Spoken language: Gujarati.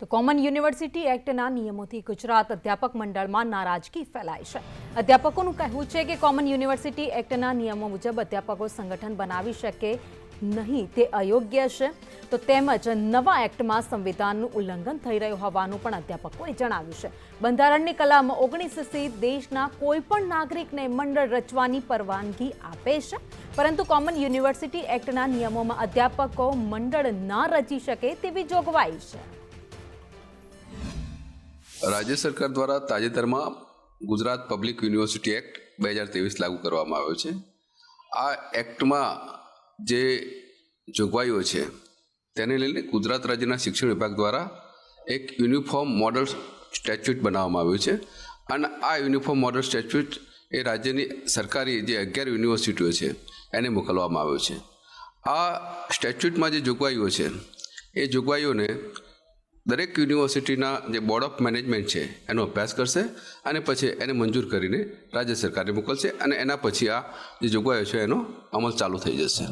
તો કોમન યુનિવર્સિટી એક્ટના નિયમોથી ગુજરાત અધ્યાપક મંડળમાં નારાજગી ફેલાઈ છે. અધ્યાપકોનું કહેવું છે કે કોમન યુનિવર્સિટી એક્ટના નિયમો મુજબ અધ્યાપકો સંગઠન બનાવી શકે નહીં તે અયોગ્ય છે. તો તેમજ નવા એક્ટમાં સંવિધાનનું ઉલ્લંઘન થઈ રહ્યું હોવાનું પણ અધ્યાપકોએ જણાવ્યું છે. બંધારણની કલમ ઓગણીસ સી દેશના કોઈપણ નાગરિકને મંડળ રચવાની પરવાનગી આપે છે. પરંતુ કોમન યુનિવર્સિટી એક્ટના નિયમોમાં અધ્યાપકો મંડળ ના રચી શકે તેવી જોગવાઈ છે. રાજ્ય સરકાર દ્વારા તાજેતરમાં ગુજરાત પબ્લિક યુનિવર્સિટી એક્ટ બે હજાર ત્રેવીસ લાગુ કરવામાં આવ્યો છે. આ એક્ટમાં જે જોગવાઈઓ છે, તેને લઈને ગુજરાત રાજ્યના શિક્ષણ વિભાગ દ્વારા એક યુનિફોર્મ મોડલ સ્ટેચ્યુટ બનાવવામાં આવ્યું છે. અને આ યુનિફોર્મ મોડલ સ્ટેચ્યુટ એ રાજ્યની સરકારી જે અગિયાર યુનિવર્સિટીઓ છે, એને મોકલવામાં આવ્યો છે. આ સ્ટેચ્યુટમાં જે જોગવાઈઓ છે, એ જોગવાઈઓને દરેક યુનિવર્સિટીના જે બોર્ડ ઓફ મેનેજમેન્ટ છે, એનો અભ્યાસ કરશે અને પછી એને મંજૂર કરીને રાજ્ય સરકારને મોકલશે અને એના પછી આ જે જોગવાઈઓ છે, એનો અમલ ચાલુ થઈ જશે.